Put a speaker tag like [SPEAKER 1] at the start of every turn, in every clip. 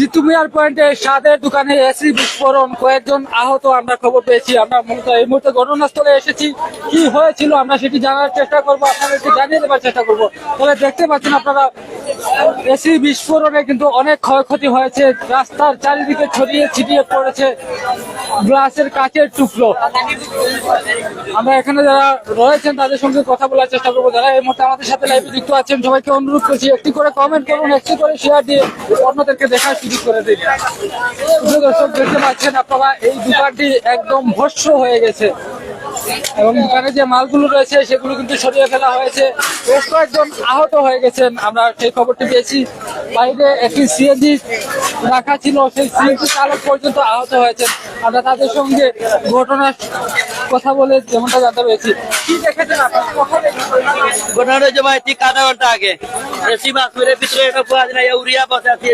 [SPEAKER 1] জিতু মিয়ার পয়েন্টে সাদের দোকানে এসি বিস্ফোরণ, কয়েকজন আহত আমরা খবর পেয়েছি। আমরা মূলত এই মুহূর্তে ঘটনাস্থলে এসেছি। কি হয়েছিল আমরা সেটি জানার চেষ্টা করব আপনাদেরকে জানিয়ে দেওয়ার চেষ্টা করব। তবে দেখতে পাচ্ছেন আপনারা এসি বিস্ফোরণে কিন্তু অনেক ক্ষয়ক্ষতি হয়েছে। রাস্তার চারিদিকে ছড়িয়ে ছিটিয়ে পড়েছে গ্লাসের কাচের টুকরো। আমরা এখানে যারা রয়েছেন, তাদের সঙ্গে কথা বলার চেষ্টা করব। যারা এই মুহূর্তে আমাদের সাথে লাইভে যুক্ত আছেন, সবাইকে অনুরোধ করছি, একটি করে কমেন্ট করুন, একটি করে শেয়ার দিয়ে অন্যদেরকে দেখার দেখতে পাচ্ছেন আপনারা, এই একদম হয়ে গেছে। এবং দোকানে যে মালগুলো রয়েছে, সেগুলো কিন্তু ফেলা হয়েছে। আহত হয়ে গেছেন, আমরা সেই খবরটি পেয়েছি। বাইরে একটি সিএনজি রাখা ছিল, সেই সিএনজি চালক পর্যন্ত আহত হয়েছেন। আমরা তাদের সঙ্গে ঘটনার কথা বলে যেমনটা জানতে পেরেছি।
[SPEAKER 2] ঘটনাটা হচ্ছে ভাই ঠিক আধা ঘণ্টা আগে। মেরে একটা না ইউরিয়া বসে আছে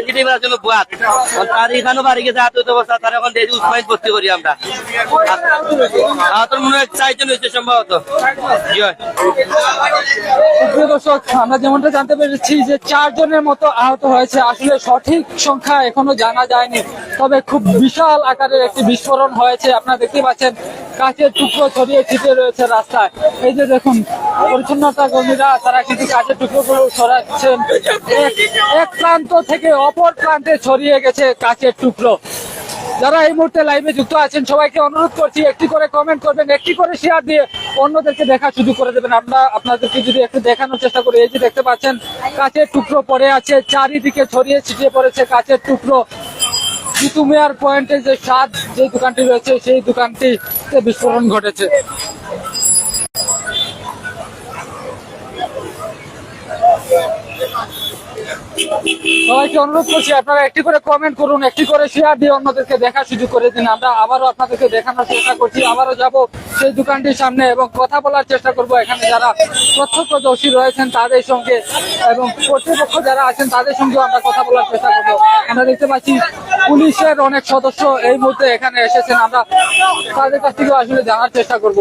[SPEAKER 2] বাস তার বাড়ি গেছে হাত তার এখন করি আমরা। মনে হয় চারজন হয়েছে সম্ভবত?
[SPEAKER 1] দর্শক আমরা যেমনটা জানতে পেরেছি যে চারজনের মতো আহত হয়েছে। আসলে সঠিক সংখ্যা এখনও জানা যায়নি। তবে খুব বিশাল আকারের একটি বিস্ফোরণ হয়েছে। আপনারা দেখতে পাচ্ছেন কাঁচের টুকরো ছড়িয়ে ছিটিয়ে রয়েছে রাস্তায়। এই যে দেখুন, পরিচ্ছন্নতা কর্মীরা তারা কিন্তু কাঁচের টুকরোগুলো সরাচ্ছেন। এক প্রান্ত থেকে অপর প্রান্তে ছড়িয়ে গেছে কাঁচের টুকরো। যারা এই মুহূর্তে লাইভে যুক্ত আছেন, সবাইকে অনুরোধ করছি, একটি করে কমেন্ট করবেন, একটি করে শেয়ার দিয়ে অন্যদেরকে দেখা শুরু করে দেবেন। আমরা আপনাদেরকে যদি একটু দেখানোর চেষ্টা করি, এই যে দেখতে পাচ্ছেন, কাচের টুকরো পড়ে আছে, চারিদিকে ছড়িয়ে ছিটিয়ে পড়েছে কাচের টুকরো। জিতু মেয়ার পয়েন্টে যে সাদ যে দোকানটি রয়েছে সেই দোকানটি বিস্ফোরণ ঘটেছে। সবাইকে অনুরোধ করছি, আপনারা একটি করে কমেন্ট করুন, একটি করে শেয়ার দিয়ে অন্যদেরকে দেখার সুযোগ করে দিন। আমরা আবারও আপনাদেরকে দেখানোর চেষ্টা করছি, আবারও যাব সেই দোকানটির সামনে এবং কথা বলার চেষ্টা করব। এখানে যারা প্রত্যক্ষদর্শী রয়েছেন তাদের সঙ্গে এবং কর্তৃপক্ষ যারা আছেন তাদের সঙ্গেও আমরা কথা বলার চেষ্টা করব। আমরা দেখতে পাচ্ছি পুলিশের অনেক সদস্য এই মুহূর্তে এখানে এসেছেন। আমরা তাদের কাছ থেকে আসলে জানার চেষ্টা করব।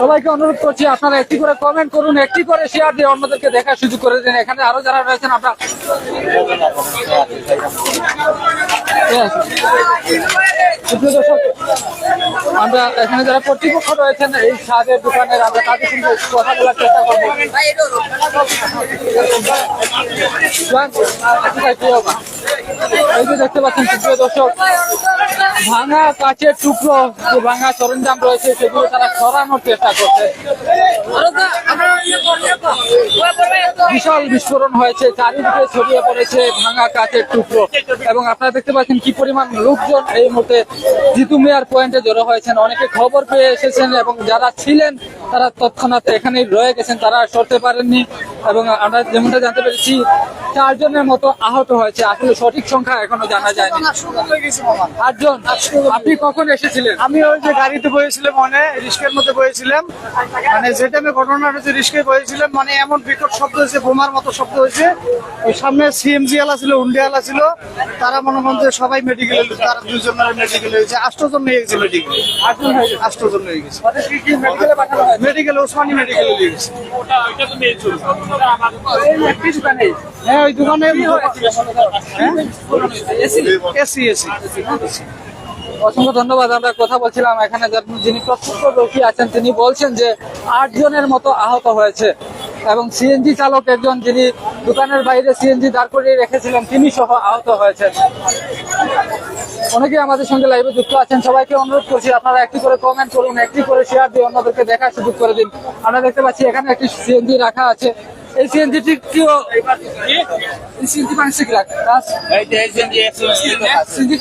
[SPEAKER 1] সবাইকে অনুরোধ করছি, আপনারা একটি করে কমেন্ট করুন, একটি করে শেয়ার দিয়ে অন্যদেরকে দেখার সুযোগ করে দিন। এখানে আরও যারা রয়েছেন, আমরা আমরা এখানে যারা কর্তৃপক্ষ রয়েছেন, এই সাদের দোকানের আমরা তাদের সঙ্গে কথা বলার চেষ্টা করব। এই যে দেখতে পাচ্ছেন, সুপ্রিয় দর্শক, ভাঙা কাচের টুকরো, যে ভাঙা সরঞ্জাম রয়েছে, সেগুলো তারা সরানোর চেষ্টা করছে। বিশাল বিস্ফোরণ হয়েছে, চারিদিকে ছড়িয়ে পড়েছে ভাঙা কাচের টুকরো। এবং আপনারা দেখতে পাচ্ছেন কি পরিমাণ লোকজন এই মুহূর্তে জিতু মিয়ার পয়েন্টে জড়ো হয়েছেন। অনেকে খবর পেয়ে এসেছেন এবং যারা ছিলেন, তারা তৎক্ষণাৎ এখানেই রয়ে গেছেন। তারা সরতে পারেননি এবং আমরা যেমনটা জানতে পেরেছি, চারজনের মতো আহত হয়েছে। আসলে সঠিক সংখ্যা এখনও জানা যায়নি। আটজন? আপনি কখন এসেছিলেন?
[SPEAKER 3] আমি ওই যে গাড়িতে বসেছিলাম মানে রিস্কের মধ্যে বসেছিলাম মানে যে টাইমে ঘটনাটা হচ্ছে রিস্কে বসেছিলাম মানে এমন বিকট শব্দ হয়েছে, বোমার মতো শব্দ হয়েছে। ওই সামনে সিএমজি আলা ছিল উন্ডিয়া ছিল তারা মনে করেন যে সবাই মেডিকেল তারা দুজন মেডিকেল হয়েছে। আষ্টজন নিয়ে গেছে মেডিকেল
[SPEAKER 1] আটজন হয়ে গেছে।
[SPEAKER 3] আষ্টজন
[SPEAKER 1] মেডিকেলে
[SPEAKER 3] ওসমানী মেডিকেলে গেছে। হ্যাঁ ওই দোকানে
[SPEAKER 1] এসি?
[SPEAKER 3] AC AC.
[SPEAKER 1] অসংখ্য ধন্যবাদ আমরা কথা বলছিলাম। এখানে যিনি যিনি প্রত্যক্ষদর্শী আছেন তিনি বলছেন যে আট জনের মতো আহত হয়েছে। এবং সিএনজি চালক একজন যিনি দোকানের বাইরে সিএনজি দাঁড় করিয়ে রেখেছিলেন, তিনি সহ আহত হয়েছেন। অনেকে আমাদের সঙ্গে লাইভে যুক্ত আছেন। সবাইকে অনুরোধ করছি, আপনারা একটি করে কমেন্ট করুন, একটি করে শেয়ার দিয়ে অন্যদেরকে দেখার সুযোগ করে দিন। আমরা দেখতে পাচ্ছি এখানে একটি সিএনজি রাখা আছে। এই সিএনজি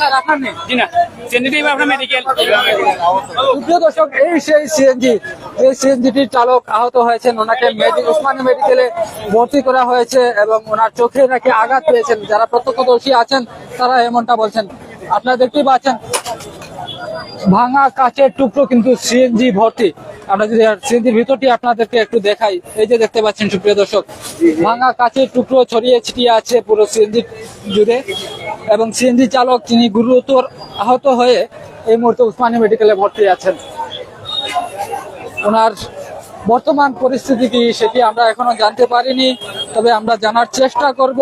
[SPEAKER 1] রাখা? নেই প্রিয় দর্শক এই সেই সিএনজি এই সিএনজিটির চালক আহত হয়েছেন। ওনাকে মেডি- উসমানী মেডিকেলে ভর্তি করা হয়েছে এবং ওনার চোখে নাকি আঘাত পেয়েছেন। যারা প্রত্যক্ষদর্শী আছেন তারা এমনটা বলছেন। আপনারা দেখতেই পাচ্ছেন ভাঙা কাচের টুকরো কিন্তু সিএনজি ভর্তি। আমরা যদি সিএনজির ভিতরটি আপনাদেরকে একটু দেখাই, এই যে দেখতে পাচ্ছেন সুপ্রিয় দর্শক, ভাঙা কাচের টুকরো ছড়িয়ে ছিটিয়ে আছে পুরো সিএনজি জুড়ে এবং সিএনজি চালক যিনি গুরুতর আহত হয়ে এই মুহূর্তে উসমানী মেডিকেলে ভর্তি আছেন। ওনার বর্তমান পরিস্থিতি কি সেটি আমরা এখনও জানতে পারিনি, তবে আমরা জানার চেষ্টা করব।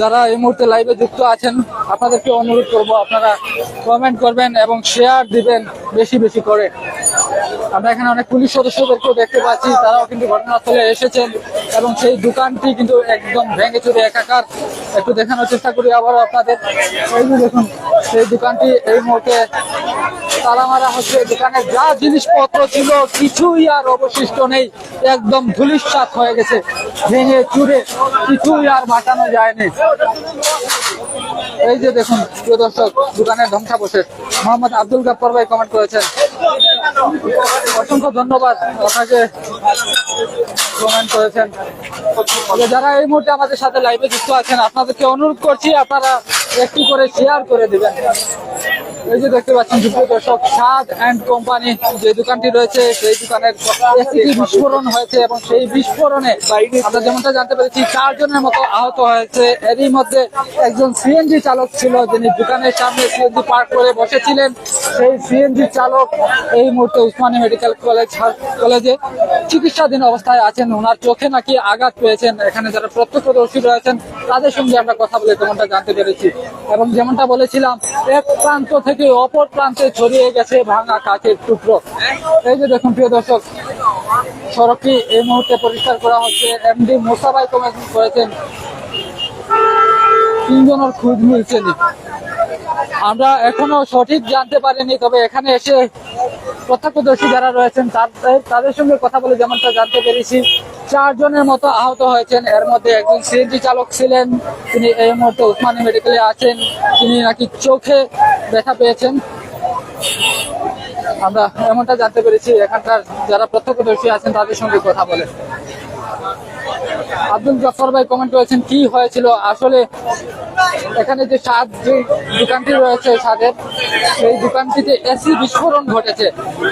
[SPEAKER 1] যারা এই মুহূর্তে লাইভে যুক্ত আছেন, আপনাদেরকে অনুরোধ করব, আপনারা কমেন্ট করবেন এবং শেয়ার দিবেন বেশি বেশি করে। আমরা এখানে অনেক পুলিশ সদস্যদেরকেও দেখতে পাচ্ছি, তারাও কিন্তু ঘটনাস্থলে এসেছেন এবং সেই দোকানটি কিন্তু একদম ভেঙে চুরে একাকার। একটু দেখানোর চেষ্টা করি আবারও আপনাদের। এই দেখুন, সেই দোকানটি এই মুহূর্তে তালা মারা হচ্ছে। দোকানে যা জিনিসপত্র ছিল, কিছুই আর অবশিষ্ট নেই। একদম ধুলিস্বাত হয়ে গেছে। ভেঙে চুরে কিছুই আর বাঁচানো যায়নি। এই যে দেখুন, প্রিয় দর্শক, দোকানের ধ্বংসাবশেষ। মোহাম্মদ আব্দুল গাপ্পর ভাই কমেন্ট করেছেন। অসংখ্য ধন্যবাদ আপনাকে কমেন্ট করেছেন। যারা এই মুহূর্তে আমাদের সাথে লাইভে যুক্ত আছেন, আপনাদেরকে অনুরোধ করছি আপনারা একটু করে শেয়ার করে দিবেন। এই যে দেখতে পাচ্ছেন, সুপ্রিয় দর্শক স্বাদ অ্যান্ড কোম্পানি যে দোকানটি রয়েছে, সেই দোকানের একটি বিস্ফোরণ হয়েছে এবং সেই বিস্ফোরণে আমরা যেমনটা জানতে পেরেছি, চারজনের মতো আহত হয়েছে। এরই মধ্যে একজন সিএনজি চালক ছিল, যিনি দোকানের সামনে সিএনজি পার্ক করে বসেছিলেন। সেই সিএনজি চালক এই মুহূর্তে উসমানী মেডিকেল কলেজ কলেজে চিকিৎসাধীন অবস্থায় আছেন। ওনার চোখে নাকি আঘাত পেয়েছেন। এখানে যারা প্রত্যক্ষদর্শী রয়েছেন, তাদের সঙ্গে আমরা কথা বলে তেমনটা জানতে পেরেছি। এবং যেমনটা বলেছিলাম, এক প্রান্ত থেকে অপর প্রান্তে ছড়িয়ে গেছে ভাঙা কাঠের টুকরো। এই যে দেখুন, প্রিয় দর্শক, সড়কটি এই মুহূর্তে পরিষ্কার করা হচ্ছে। এমডি মোসাবাই কমেন্ট করেছেন। তিনজনের খোঁজ মিলছে আমরা এখনও সঠিক জানতে পারিনি, তবে এখানে এসে প্রত্যক্ষদর্শী যারা রয়েছেন তাদের সঙ্গে কথা বলে যেমনটা জানতে পেরেছি। চারজনের মতো আহত হয়েছেন। এর মধ্যে একজন সিএনজি চালক ছিলেন, তিনি এই মুহূর্তে উসমানী মেডিকেলে আছেন, তিনি নাকি চোখে দেখা পেয়েছেন। আমরা এমনটা জানতে পেরেছি, এখানকার যারা প্রত্যক্ষদর্শী আছেন, তাদের সঙ্গে কথা বলে আব্দুল জাফর ভাই কমেন্ট করেছেন, কি হয়েছিল? আসলে এখানে যে স্বাদ যে দোকানটি রয়েছে স্বাদের সেই দোকানটিতে এসি বিস্ফোরণ ঘটেছে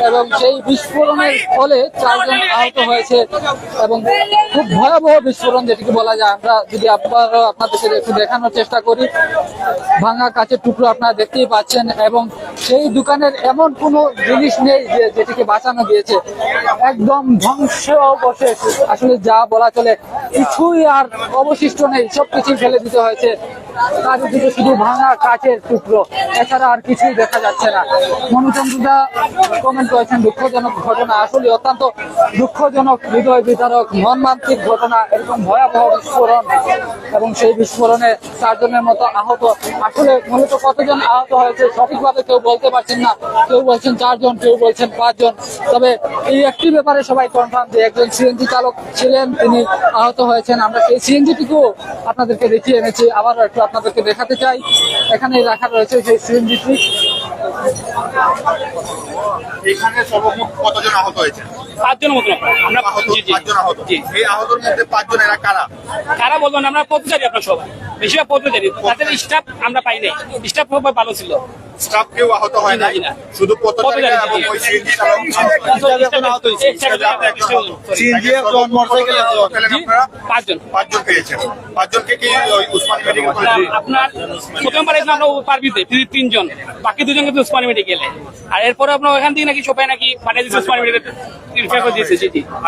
[SPEAKER 1] এবং সেই বিস্ফোরণের ফলে চারজন আহত হয়েছে এবং খুব ভয়াবহ বিস্ফোরণ, যেটিকে বলা যায়। আমরা যদি আবারও আপনাদেরকে একটু দেখানোর চেষ্টা করি, ভাঙা কাচের টুকরো আপনারা দেখতেই পাচ্ছেন এবং সেই দোকানের এমন কোনো জিনিস নেই যে যেটিকে বাঁচানো গিয়েছে। একদম ধ্বংস অবশেষ আসলে যা বলা চলে কিছুই আর অবশিষ্ট নেই, সবকিছুই ফেলে দিতে হয়েছে। কাজের দিকে শুধু ভাঙা কাঠের টুকরো, এছাড়া আর কিছুই দেখা যাচ্ছে না। মনুচন্দ্রদা কমেন্ট করেছেন, দুঃখজনক ঘটনা। আসলে অত্যন্ত দুঃখজনক হৃদয় বিতারক মর্মান্তিক ঘটনা, এরকম ভয়াবহ বিস্ফোরণ। এবং সেই বিস্ফোরণে চারজনের মতো আহত। আসলে মূলত কতজন আহত হয়েছে সঠিকভাবে কেউ বলতে পারছেন না। কেউ বলছেন চারজন, কেউ বলছেন পাঁচজন। তবে এই একটি ব্যাপারে সবাই কনফার্ম যে একজন সিএনজি চালক ছিলেন, তিনি আহত হয়েছেন। আমরা সেই সিএনজিটিকেও আপনাদেরকে দেখিয়ে এনেছি। আবারও একটু আপনাদেরকে দেখাতে চাই। এখানে রাখা রয়েছে সেই সিএনজিটি
[SPEAKER 4] এখানে সর্বমোট কতজন আহত হয়েছে
[SPEAKER 5] পাঁচজন মতন আমরা
[SPEAKER 4] আহত
[SPEAKER 5] জি জি।
[SPEAKER 4] পাঁচজন আহত। এই আহতর মধ্যে পাঁচজন এরা কারা?
[SPEAKER 5] কারা বলবেন আমরা পথচারী আপনার সবাই। বেশিরভাগ পথচারী তাদের স্টাফ আমরা পাই নাই। স্টাফ খুব ভালো ছিল।
[SPEAKER 4] স্টাফ কেউ আহত হয় নাই। শুধু পথচারীরা এবং ওই সিএনজি চালক
[SPEAKER 5] সিএনজি
[SPEAKER 4] একজন। মোটরসাইকেল পেলেন
[SPEAKER 5] পাঁচজন।
[SPEAKER 4] পাঁচজন। পেয়েছেন। পাঁচজনকে কি ওই উসমানী মেডিকেল
[SPEAKER 5] আপনার প্রথম আমরা পারবিতে তিনজন। বাকি দুজন কিন্তু উসমানী মেডিকেলে আর এরপরে আপনার ওখান থেকে নাকি সোপায় নাকি পাঠিয়ে দিচ্ছে উসমানী মেডিকেল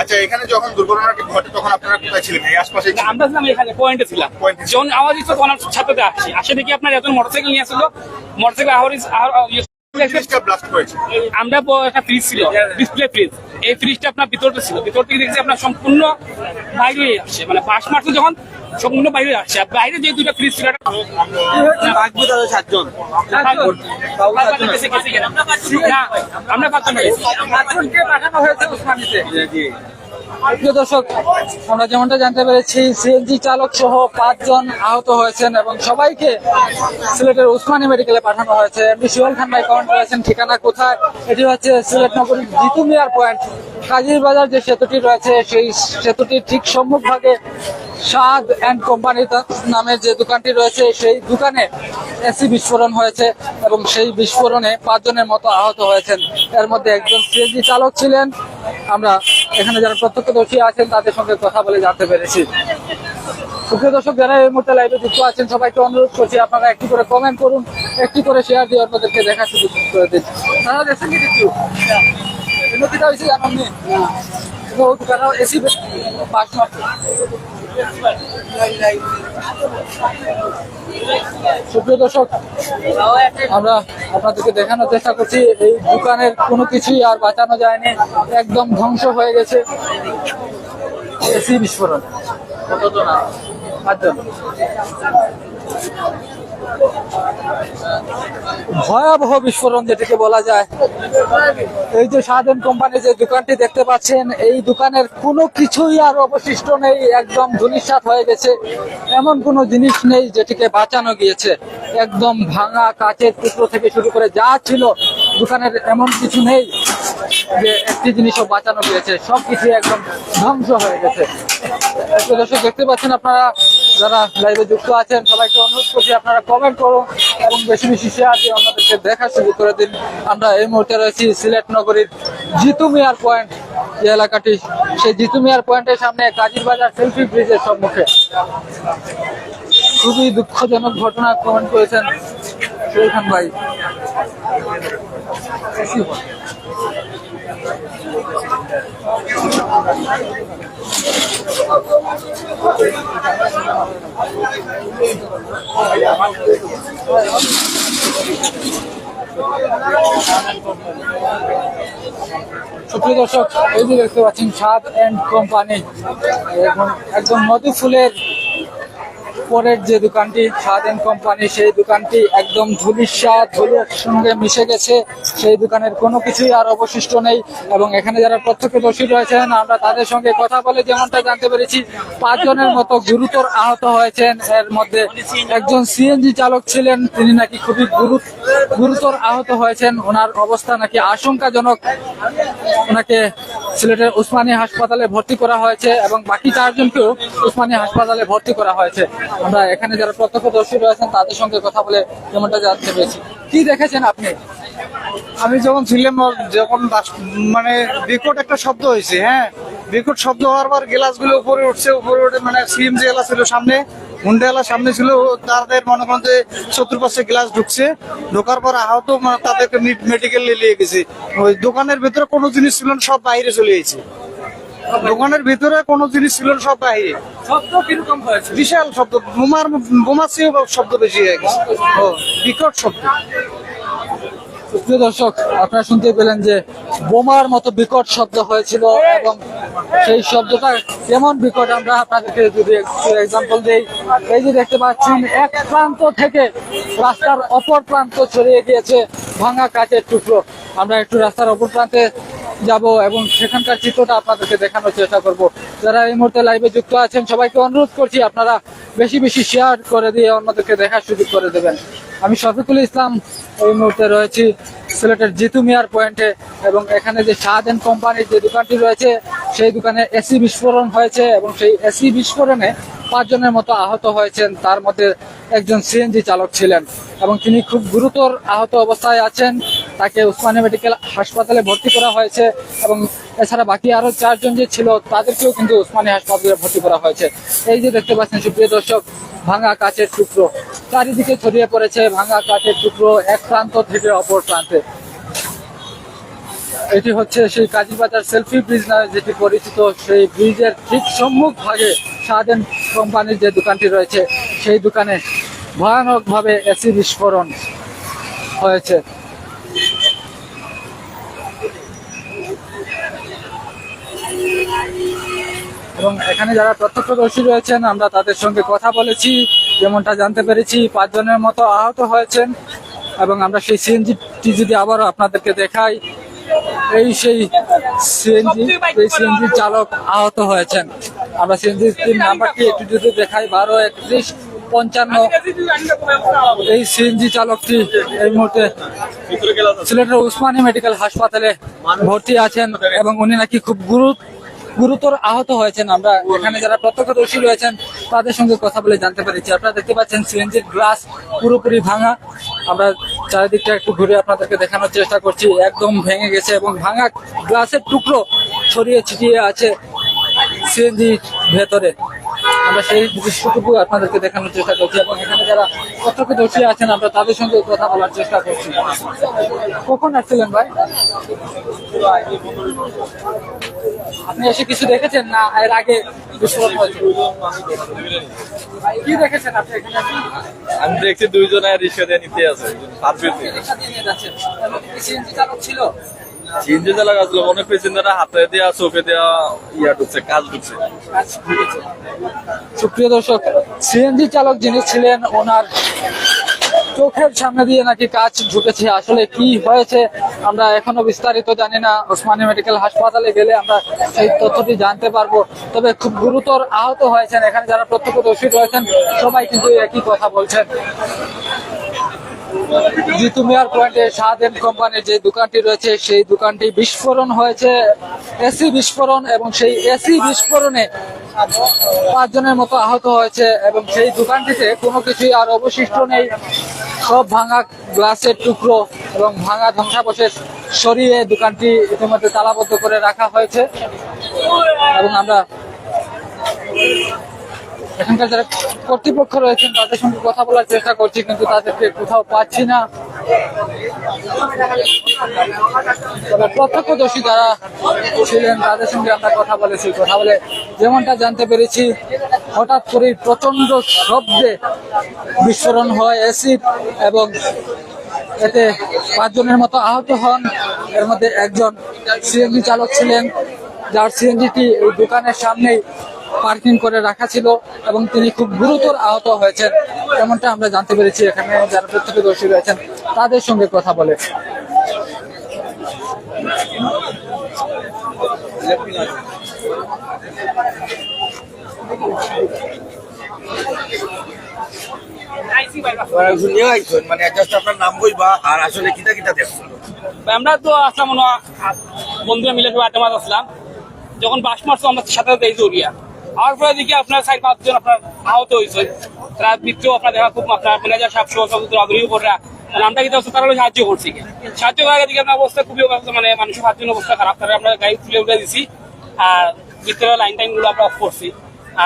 [SPEAKER 4] আচ্ছা এখানে যখন দুর্ঘটনাটি ঘটে তখন আপনারা কোথায় ছিলেন? এই আশপাশে
[SPEAKER 5] আমরা ছিলাম এখানে পয়েন্টে ছিলাম। যখন আওয়াজ তখন ছাত্রতে আসছি। আসে দেখি আপনার এত মোটরসাইকেল নিয়ে আসলো। মোটরসাইকেল আওয়াজ
[SPEAKER 4] ফ্রিজটা ব্লাস্ট
[SPEAKER 5] আমরা একটা ফ্রিজ ছিল ডিসপ্লে ফ্রিজ এই ফ্রিজটা আপনার ভিতরটা ছিল। ভিতর থেকে দেখছি আপনার সম্পূর্ণ বাইরে আসছে মানে পাশ মারছে যখন সম্পূর্ণ বাইরে আসছে বাইরে যে দুটো ফ্রিজ ছিল আমরা পাঁচজন
[SPEAKER 1] পাঠানো হয়েছে প্রিয় দর্শক, আমরা যেমনটা জানতে পেরেছি সিএনজি চালক সহ পাঁচজন আহত হয়েছেন এবং সবাইকে সিলেটের উসমানী মেডিকেলে পাঠানো হয়েছে। এমডি সোহেল খান ভাই কমেন্ট করেছেন ঠিকানা কোথায়? এটি হচ্ছে সিলেট নগরীর জিতু মিয়ার পয়েন্ট। কাজীর বাজার যে সেতুটি রয়েছে, সেই সেতুটির ঠিক সম্মুখভাগে সাদ অ্যান্ড কোম্পানি নামের যে দোকানটি রয়েছে, সেই দোকানে এসি বিস্ফোরণ হয়েছে এবং সেই বিস্ফোরণে পাঁচজনের মতো আহত হয়েছেন। এর মধ্যে একজন সিএনজি চালক ছিলেন। আমরা এখানে যারা প্রত্যক্ষদর্শী আছেন, তাদের সঙ্গে কথা বলে জানতে পেরেছি। সুপ্রিয় দর্শক, যারা এই মুহূর্তে লাইভে যুক্ত আছেন, সবাইকে অনুরোধ করছি, আপনারা একটি করে কমেন্ট করুন, একটি করে শেয়ার দিয়ে আপনাদেরকে দেখা সুযোগ করে দিন। তারা দেখছেন কি কিছু হয়েছে পাঁচ মাস সুপ্রিয় দর্শক আমরা আপনাদেরকে দেখানোর চেষ্টা করছি এই দোকানের কোনো কিছুই আর বাঁচানো যায়নি একদম ধ্বংস হয়ে গেছে। এসি বিস্ফোরণ। পাঁচজন। ভয়াবহ বিস্ফোরণ যেটাকে বলা যায়। এই যে স্বাধীন কোম্পানি যে দোকানটি দেখতে পাচ্ছেন, এই দোকানের কোনো কিছুই আর অবশিষ্ট নেই, একদম ধুলিসাৎ হয়ে গেছে। এমন কোনো জিনিস নেই যেটিকে বাঁচানো গিয়েছে। একদম ভাঙা কাচের টুকরো থেকে শুরু করে যা ছিল, দোকানের এমন কিছু নেই। যে একটি জিনিসও বাঁচানো গিয়েছে, সবকিছু একদম ধ্বংস হয়ে গেছে। দর্শক, দেখতে পাচ্ছেন আপনারা যারা লাইভে যুক্ত আছেন, সবাইকে অনুরোধ করছি আপনারা কমেন্ট করুন এবং বেশি বেশি শেয়ার দিয়ে অন্যদেরকে দেখা শুরু করে দিন। আমরা এই মুহূর্তে রয়েছি সিলেট নগরীর জিতু মিয়ার পয়েন্ট যে এলাকাটি, সেই জিতু মিয়ার পয়েন্টের সামনে কাজীর বাজার সেলফি ব্রিজের সম্মুখে। খুবই দুঃখজনক ঘটনা কমেন্ট করেছেন শরীফ ভাই। সুপ্রিয় দর্শক এই যে দেখতে পাচ্ছেন সাদ অ্যান্ড কোম্পানি একদম মধু ফুলের পরের যে দোকানটি সাদ এন্ড কোম্পানি, সেই দোকানটি একদম ধুলিসা ধুলোর সঙ্গে মিশে গেছে। সেই দোকানের কোনো কিছুই আর অবশিষ্ট নেই এবং এখানে যারা প্রত্যক্ষ প্রত্যক্ষদর্শী রয়েছেন, আমরা তাদের সঙ্গে কথা বলে যেমনটা জানতে পেরেছি, পাঁচজনের মতো গুরুতর আহত হয়েছেন। এর মধ্যে একজন সিএনজি চালক ছিলেন, তিনি নাকি খুবই গুরু- গুরুতর আহত হয়েছেন। ওনার অবস্থা নাকি আশঙ্কাজনক। ওনাকে সিলেটের উসমানী হাসপাতালে ভর্তি করা হয়েছে এবং বাকি চারজনকেও উসমানী হাসপাতালে ভর্তি করা হয়েছে। আমরা এখানে যারা প্রত্যক্ষদর্শী রয়েছেন, তাদের সঙ্গে কথা বলে যেমনটা জানতে পেরেছি। কি দেখেছেন আপনি?
[SPEAKER 3] আমি যখন ছিলাম, যখন মানে বিকট একটা শব্দ হয়েছে হ্যাঁ? বিকট শব্দ হওয়ার পর গ্লাসগুলো উপরে উঠছে, উপরে উঠে মানে সিএমজি এলা ছিল সামনে, হুন্ডা এলা সামনে ছিল তাদের মনে করেন যে চতুর্পাশে গ্লাস ঢুকছে। ঢোকার পর আহত মানে তাদেরকে মেডিকেল নিয়ে গেছে। ওই দোকানের ভেতরে কোনো জিনিস ছিল না, সব বাইরে চলে গেছে। দোকানের ভিতরে কোনো জিনিস ছিল সব বাইরে।
[SPEAKER 1] শব্দ কীরকম হয়েছে?
[SPEAKER 3] বিশাল শব্দ বোমার বোমার চেয়েও শব্দ বেশি হয়ে গেছে। ও বিকট শব্দ।
[SPEAKER 1] প্রিয় দর্শক আপনারা শুনতে পেলেন যে বোমার মতো বিকট শব্দ হয়েছিল এবং সেই শব্দটা কেমন বিকট আমরা আপনাদেরকে যদি একটু এক্সাম্পল দিই। এই যে দেখতে পাচ্ছেন এক প্রান্ত থেকে রাস্তার অপর প্রান্ত ছড়িয়ে গিয়েছে ভাঙা কাঠের টুকরো। আমরা একটু রাস্তার অপর প্রান্তে যাব এবং সেখানকার চিত্রটা আপনাদেরকে দেখানোর চেষ্টা করব। যারা এই মুহূর্তে লাইভে যুক্ত আছেন, সবাইকে অনুরোধ করছি আপনারা বেশি বেশি শেয়ার করে দিয়ে অন্যদেরকে দেখার সুযোগ করে দেবেন। আমি শফিকুল ইসলাম এই মুহূর্তে রয়েছি। সিলেটের জিতু মিয়ার পয়েন্টে এবং এখানে যে শাহজাহান কোম্পানির যে দোকানটি রয়েছে, সেই দোকানে এসি বিস্ফোরণ হয়েছে এবং সেই এসি বিস্ফোরণে পাঁচজনের মতো আহত হয়েছেন। তার মধ্যে একজন সিএনজি চালক ছিলেন এবং তিনি খুব গুরুতর আহত অবস্থায় আছেন। তাকে উসমানী মেডিকেল হাসপাতালে ভর্তি করা হয়েছে এবং এছাড়া বাকি আরও চারজন যে ছিল, তাদেরকেও কিন্তু উসমানী হাসপাতালে ভর্তি করা হয়েছে। এই যে দেখতে পাচ্ছেন সুপ্রিয় দর্শক ভাঙা কাঠের টুকরো। চারিদিকে ছড়িয়ে পড়েছে ভাঙা কাঠের টুকরো, এক প্রান্ত থেকে অপর প্রান্তে। এটি হচ্ছে সেই কাজীবাজার সেলফি ব্রিজ নামে যেটি পরিচিত। সেই ব্রিজের ঠিক সম্মুখ ভাগে সাদেন কোম্পানির যে দোকানটি রয়েছে, সেই দোকানে ভয়ানকভাবে এসি বিস্ফোরণ হয়েছে। এবং এখানে যারা প্রত্যক্ষদর্শী রয়েছেন, আমরা তাদের সঙ্গে কথা বলেছি, যেমনটা জানতে পেরেছি, পাঁচজনের মতো আহত হয়েছেন এবং আমরা সেই সিএনজিটি যদি আবারও আপনাদেরকে দেখাই, এই সেই সিএনজি, এই সিএনজি চালক আহত হয়েছেন। আমরা সিএনজি নাম্বারটি একটু যদি দেখাই, বারো একত্রিশ পঞ্চান্ন। এই সিএনজি চালকটি এই মুহূর্তে সিলেটের উসমানী মেডিকেল হাসপাতালে ভর্তি আছেন এবং উনি নাকি খুব গুরু গুরুতর আহত হয়েছেন আমরা। এখানে যারা প্রত্যক্ষদর্শী রয়েছেন, তাদের সঙ্গে কথা বলে জানতে পেরেছি। আপনারা দেখতে পাচ্ছেন সিএনজির গ্লাস পুরোপুরি ভাঙা। আমরা চারিদিকটা একটু ঘুরে আপনাদেরকে দেখানোর চেষ্টা করছি। একদম ভেঙে গেছে এবং ভাঙা গ্লাসের টুকরো ছড়িয়ে ছিটিয়ে আছে সিএনজির ভেতরে। আমরা সেই দৃশ্যটুকু আপনাদেরকে দেখানোর চেষ্টা করছি এবং এখানে যারা প্রত্যক্ষদর্শী আছেন আমরা তাদের সঙ্গে কথা বলার চেষ্টা করছি। কখন আসছিলেন ভাই? আপনি এসে কিছু দেখেছেন না? এর আগে বিস্ফোরণ হয়েছে? কি দেখেছেন আপনি এখানে?
[SPEAKER 6] আমি দেখছি দুইজনে রিক্সা দিয়ে নিতে আছে
[SPEAKER 1] ছিল?
[SPEAKER 6] সিএনজি চালক আসলে অনেক পেছনে হাতে দেওয়া চোখে দেওয়া ইয়া ঢুকছে, কাজ ঢুকছে।
[SPEAKER 1] সুপ্রিয় দর্শক, সিএনজি চালক যিনি ছিলেন, ওনার চোখের সামনে দিয়ে নাকি কাজ ঢুকেছে। আসলে কি হয়েছে, আমরা এখনও বিস্তারিত জানি না। ওসমানী মেডিকেল হাসপাতালে গেলে আমরা সেই তথ্যটি জানতে পারব। তবে খুব গুরুতর আহত হয়েছেন। এখানে যারা প্রত্যক্ষদর্শী রয়েছেন, সবাই কিন্তু একই কথা বলছেন। জিতু মিয়ার পয়েন্টে শাহদেন কোম্পানির যে দোকানটি রয়েছে, সেই দোকানটি বিস্ফোরণ হয়েছে। এসি বিস্ফোরণ এবং সেই এসি বিস্ফোরণে পাঁচজনের মতো আহত হয়েছে এবং সেই দোকানটিতে কোনো কিছুই আর অবশিষ্ট নেই। সব ভাঙা গ্লাসের টুকরো এবং ভাঙা ধ্বংসাবশেষ সরিয়ে দোকানটি ইতিমধ্যে তালাবদ্ধ করে রাখা হয়েছে। এবং আমরা এখানকার যারা কর্তৃপক্ষ রয়েছেন, তাদের সঙ্গে কথা বলার চেষ্টা করছি, কিন্তু তাদেরকে কোথাও পাচ্ছি না। তবে প্রত্যক্ষদর্শী যারা ছিলেন, তাদের সঙ্গে আমরা কথা বলেছি। কথা বলে যেমনটা জানতে পেরেছি, হঠাৎ করে প্রচণ্ড শব্দে বিস্ফোরণ হয় অ্যাসিড এবং এতে পাঁচজনের মতো আহত হন। এর মধ্যে একজন সিএনজি চালক ছিলেন, যার সিএনজিটি এই দোকানের সামনেই পার্কিং করে রাখা ছিল এবং তিনি খুব গুরুতর আহত হয়েছেন। এমনটা আমরা জানতে পেরেছি এখানে যারা প্রত্যক্ষদর্শী রয়েছেন তাদের সঙ্গে কথা বলে।
[SPEAKER 4] মানে জাস্ট আপনার নাম বইবা আর আসলে কিটা কিটা দেখছেন
[SPEAKER 5] আমরা তো আসলাম বন্ধুরা মিলে সবাই আড্ডা মাছ আসলাম। যখন বাস মারছো আমরা সাথে সাথে এই জড়িয়া আর পরে দিকে আপনার সাইড পাঁচজন আপনার আহত হয়েছে। তারা ভিতরেও আপনার দেখা খুব আপনার ম্যানেজার সাহেব সহ সব আগ্রহী কররা কিন্তু তারা সাহায্য করছে সাহায্য করার দিকে আপনার অবস্থা খুবই মানে মানুষের অবস্থা খারাপ। তারা আমরা গাড়ি তুলে উঠে দিছি। আর ভিতরে লাইন টাইনগুলো আমরা অফ করছি।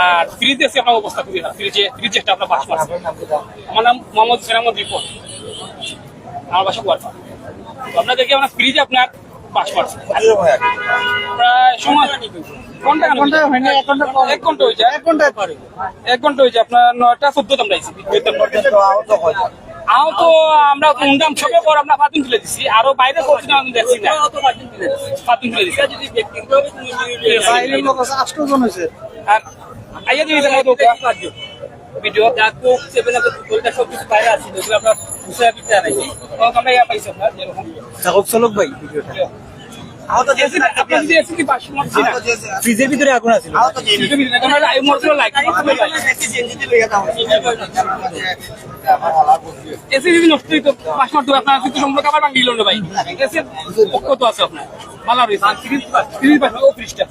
[SPEAKER 5] আর ফ্রিজে এসে আপনার অবস্থা খুবই খারাপ। ফ্রিজে ফ্রিজে একটা আপনার বাস আমার নাম মোহাম্মদ সেনামদ রিপোর্ট। আমার বাসা কুয়ারপা আপনাদেরকে আমরা ফ্রিজে আপনার বাস মারছে প্রায় সময় ঘণ্টা ঘণ্টা হয়নি এক ঘণ্টা এক ঘণ্টা হয়েছে? এক ঘণ্টা এক ঘণ্টা হয়েছে আপনার নয়টা চোদ্দ আমরা আইছি। আও আমরা উন্ডাম সবে পর আমরা ফাতিন তুলে দিছি আরও বাইরে করছি না দেখছি না। ফাতিন তুলে দিছি।
[SPEAKER 3] বাইরের আছে আষ্টজন হয়েছে।
[SPEAKER 5] আর আইয়া দিয়ে দিলাম ভিডিও যা তো সেভেন আপ কলটা সব কিছু বাইরে আছে যেগুলো আমরা ইয়া পাইছি আপনার যেরকম।
[SPEAKER 3] চালক চালক ভাই ভিডিওটা। ফ্রিজের ভিতরে আগুন আছে।
[SPEAKER 5] এসি যদি নষ্ট হইতো পাঁচ মাস ধরে আপনার কিন্তু সম্পর্ক আবার ভাঙিল না ভাই। এসি কত আছে আপনার। ভালো রয়েছে তিরিশ তিরিশ পাঁচ ও ত্রিশটা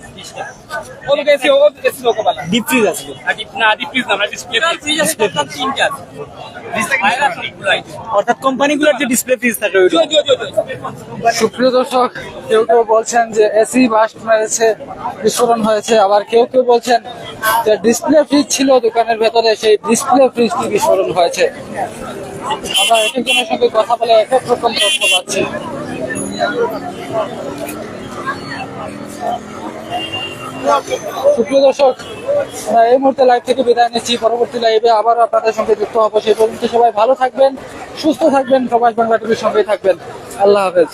[SPEAKER 5] ও লোক এসি ও এসি লোক ভালো
[SPEAKER 3] ডিপ ফ্রিজ আছে।
[SPEAKER 5] না ডিপ ফ্রিজ না ডিসপ্লে ফ্রিজ আছে তিনটা
[SPEAKER 3] অর্থাৎ কোম্পানিগুলোর যে ডিসপ্লে ফ্রিজ থাকে
[SPEAKER 1] সুপ্রিয় দর্শক কেউ কেউ বলছেন যে এসি বাস্ট মেরেছে, বিস্ফোরণ হয়েছে, আবার কেউ কেউ বলছেন যে ডিসপ্লে ফ্রিজ ছিল দোকানের ভেতরে, সেই ডিসপ্লে ফ্রিজটি বিস্ফোরণ হয়েছে। আমরা এক একজনের সঙ্গে কথা বলে এক এক রকম তথ্য পাচ্ছি। সুপ্রিয় দর্শক এই মুহূর্তে লাইভ থেকে বিদায় নিচ্ছি। পরবর্তী লাইভে আবার আপনাদের সঙ্গে যুক্ত হব। সেই পর্যন্ত সবাই ভালো থাকবেন, সুস্থ থাকবেন, প্রবাস বাংলা টিভির সঙ্গেই থাকবেন। আল্লাহ হাফেজ।